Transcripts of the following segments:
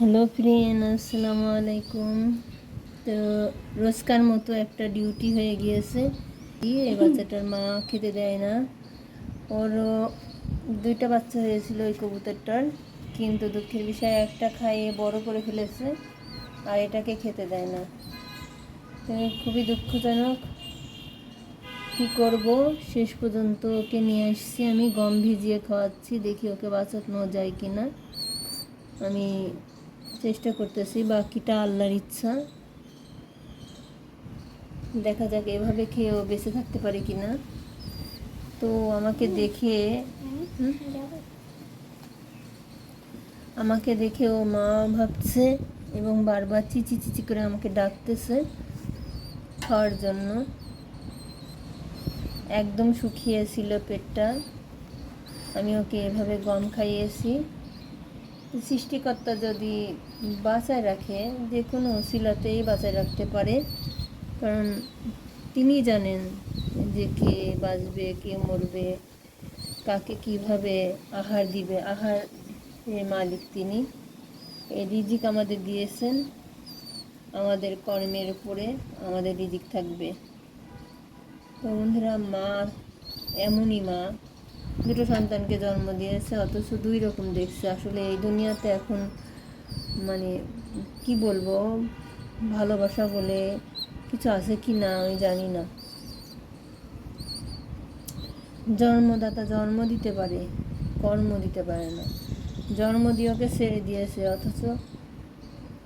Hello friend আসসালামু আলাইকুম। তো রোজকার মতো একটা ডিউটি হয়ে গিয়েছে। কি এই বাচ্চাটার মা খেতে দেয় না। ওর দুইটা বাচ্চা হয়েছিল ওই কবুতরটার কিন্তু দুঃখের বিষয়ে একটা খাইয়ে বড় করে ফেলেছে আর এটাকে খেতে দেয় না। তো খুবই দুঃখজনক। কি করব? শেষ পর্যন্ত ওকে নিয়ে আসছি আমি গম ভিজিয়ে খাওয়াচ্ছি দেখি ওকে বাঁচানো যায় কি না আমি চেষ্টা করতেছি, বাকিটা আল্লাহর ইচ্ছা। দেখা যাক এভাবে খেয়েও বেঁচে থাকতে পারে কি না তো আমাকে দেখে আমাকে দেখে ও মা ভাবছে এবং বারবার চিচি চিচি করে আমাকে ডাকতেছে খাওয়ার জন্য। একদম শুকিয়েছিল পেটটা। আমি ওকে এভাবে গম খাইয়েছি। সৃষ্টিকর্তা যদি বাঁচায় রাখে, যে কোনো শিলাতেই বাঁচায় রাখতে পারে। কারণ তিনি জানেন যে কে বাঁচবে, কে মরবে, কাকে কীভাবে আহার দিবে। আহার মালিক তিনি। এই রিজিক আমাদের দিয়েছেন। আমাদের কর্মের উপরে আমাদের রিজিক থাকবে। বন্ধুরা, মা এমনই মা দুটো সন্তানকে জন্ম দিয়েছে, অথচ দুই রকম দেখছে। আসলে এই দুনিয়াতে এখন মানে কি বলব, ভালোবাসা বলে কিছু আছে কি না আমি জানি না। জন্মদাতা জন্ম দিতে পারে, কর্ম দিতে পারে না। জন্ম দিয়েওকে ছেড়ে দিয়েছে, অথচ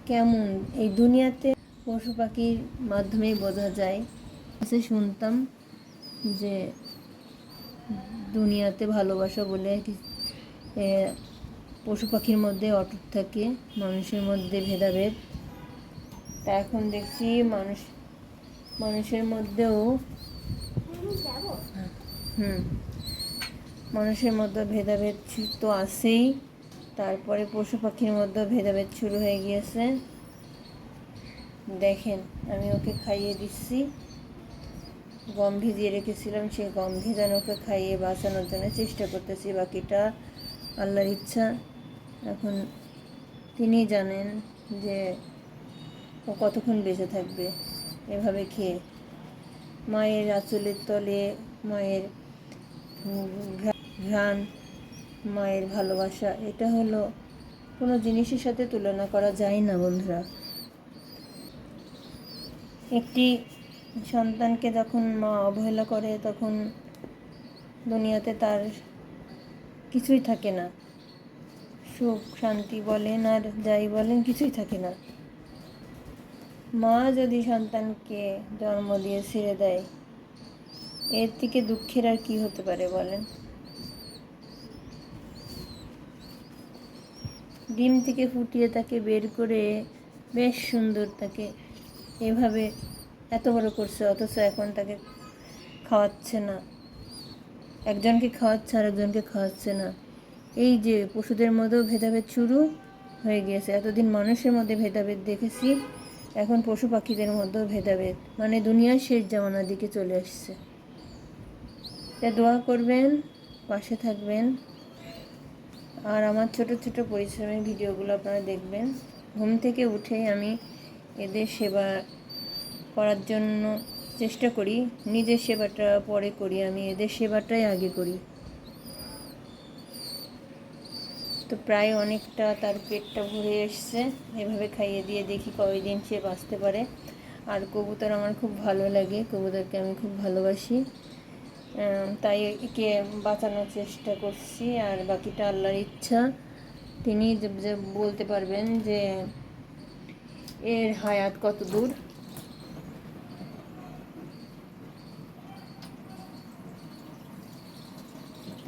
কেমন? এই দুনিয়াতে পশু পাখির মাধ্যমেই বোঝা যায়। শুনতাম যে দুনিয়াতে ভালোবাসা বলে পশু পাখির মধ্যে অটুট থাকে, মানুষের মধ্যে ভেদাভেদ। তা এখন দেখছি মানুষ, মানুষের মধ্যেও হুম, মানুষের মধ্যে ভেদাভেদ তো আছেই। তারপরে পশু পাখির মধ্যে ভেদাভেদ শুরু হয়ে গিয়েছে। দেখেন, আমি ওকে খাইয়ে দিচ্ছি। গম ভিজিয়ে রেখেছিলাম, সেই গম ভিজানোকে খাইয়ে বাঁচানোর জন্য চেষ্টা করতেছি, বাকিটা আল্লাহর ইচ্ছা। এখন তিনি জানেন যে ও কতক্ষণ বেঁচে থাকবে, এভাবে খেয়ে। মায়ের আঁচলের তলে মায়ের ঘ্রাণ, মায়ের ভালোবাসা, এটা হলো কোনো জিনিসের সাথে তুলনা করা যায় না, বন্ধুরা। একটি সন্তানকে যখন মা অবহেলা করে, তখন দুনিয়াতে তার কিছুই থাকে না। সুখ, শান্তি বলেন আর যাই বলেন কিছুই থাকে না। মা যদি সন্তানকে জন্ম দিয়ে ছেড়ে দেয়, এর থেকে দুঃখের আর কি হতে পারে বলেন? ডিম থেকে ফুটিয়ে তাকে বের করে, বেশ সুন্দর তাকে এভাবে এত বড় করছে, অথচ এখন তাকে খাওয়াচ্ছে না। একজনকে খাওয়াচ্ছে আর একজনকে খাওয়াচ্ছে না। এই যে পশুদের মধ্যেও ভেদাভেদ শুরু হয়ে গিয়েছে। এতদিন মানুষের মধ্যে ভেদাভেদ দেখেছি, এখন পশু পাখিদের মধ্যেও ভেদাভেদ। মানে দুনিয়ার শেষ জামানার দিকে চলে আসছে। তা দোয়া করবেন, পাশে থাকবেন। আর আমার ছোট ছোট পরিশ্রমের ভিডিওগুলো আপনারা দেখবেন। ঘুম থেকে উঠেই আমি এদের সেবা করার জন্য চেষ্টা করি। নিজের সেবাটা পরে করি, আমি এদের সেবাটাই আগে করি। তো প্রায় অনেকটা তার পেটটা ভরে এসছে। এভাবে খাইয়ে দিয়ে দেখি কয়দিন সে বাঁচতে পারে। আর কবুতর আমার খুব ভালো লাগে, কবুতরকে আমি খুব ভালোবাসি। তাই একে বাঁচানোর চেষ্টা করছি, আর বাকিটা আল্লাহর ইচ্ছা। তিনি বলতে পারবেন যে, এর হায়াত কত দূর।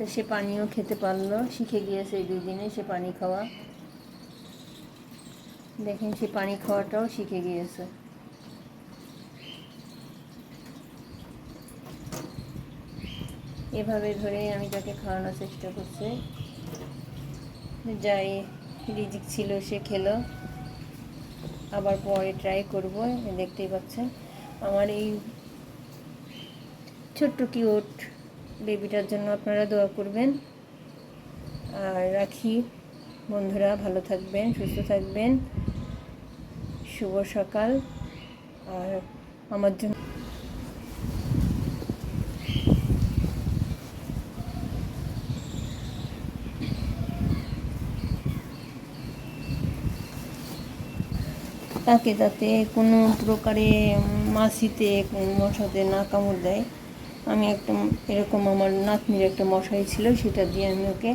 তো সে পানিও খেতে পারল, শিখে গিয়েছে এই দুই দিনে সে পানি খাওয়া। দেখেন সে পানি খাওয়াটাও শিখে গিয়েছে। এভাবে ধরে আমি তাকে খাওয়ানোর চেষ্টা করছি। যাই, রিজিক ছিল, সে খেলো। আবার পরে ট্রাই করব, দেখতেই পাচ্ছেন। আমার এই ছোট্ট কিউট বেবিটার জন্য আপনারা দোয়া করবেন। আর রাখি, বন্ধুরা ভালো থাকবেন, সুস্থ থাকবেন। শুভ সকাল। আর আমার জন্য তাকে যাতে কোনো প্রকারে মাছিতে মশাতে না কামড় দেয়। আমি একটা এরকম আমার নাতনির একটা মশাই ছিল, সেটা দিয়ে আমি ওকে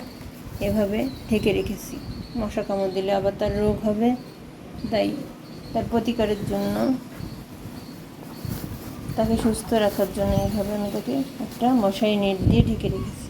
এভাবে ঢেকে রেখেছি। মশা কামড় দিলে আবার তার রোগ হবে, তাই তার প্রতিকারের জন্য তাকে সুস্থ রাখার জন্য এভাবে আমি তাকে একটা মশাই নেট দিয়ে ঢেকে রেখেছি।